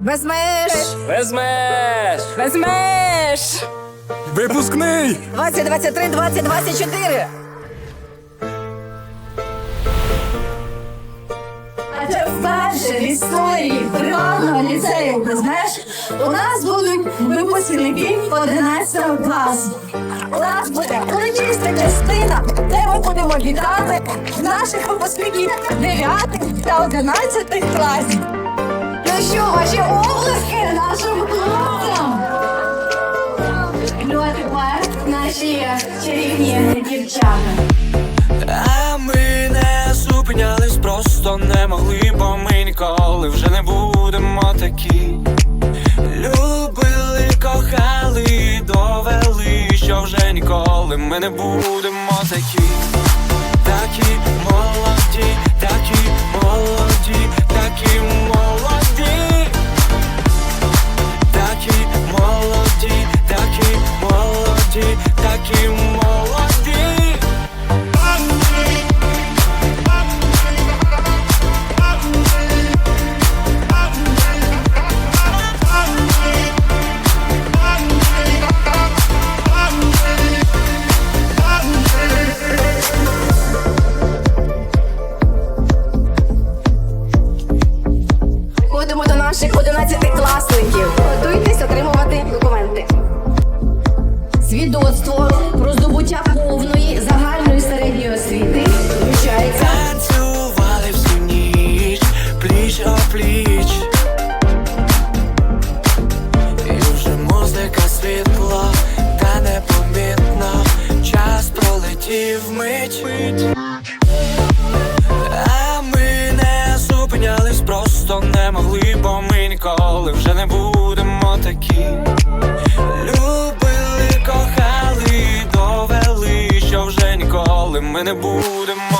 Без меж! Без меж! Без меж! Випускний! 2023, 2024! А це вперше в історії приватного ліцею без меж у нас будуть випускники 11 класу. У нас буде урочиста частина, де ми будемо вітати наших випускників 9 та 11 класів. Що, ваші обласки нашим хлопцям? Ну а тепер наші чарівні дівчата. А ми не зупинялись, просто не могли, бо ми ніколи вже не будемо такі. Любили, кохали, довели, що вже ніколи ми не будемо такі. Такі молоді, молоді, такі молоді. Ходимо до наших 11-класників. Готуйтесь отримувати документи. Свідоцтво про здобуття повної загальної середньої освіти включається Танцювали всю ніч, пліч о пліч. І вже музика світла, та непомітно час пролетів мить. А ми не зупинялись, просто не могли, бо ми ніколи вже не будемо такі. Ніколи ми не будемо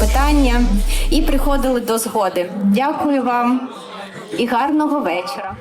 Питання і приходили до згоди. Дякую вам і гарного вечора.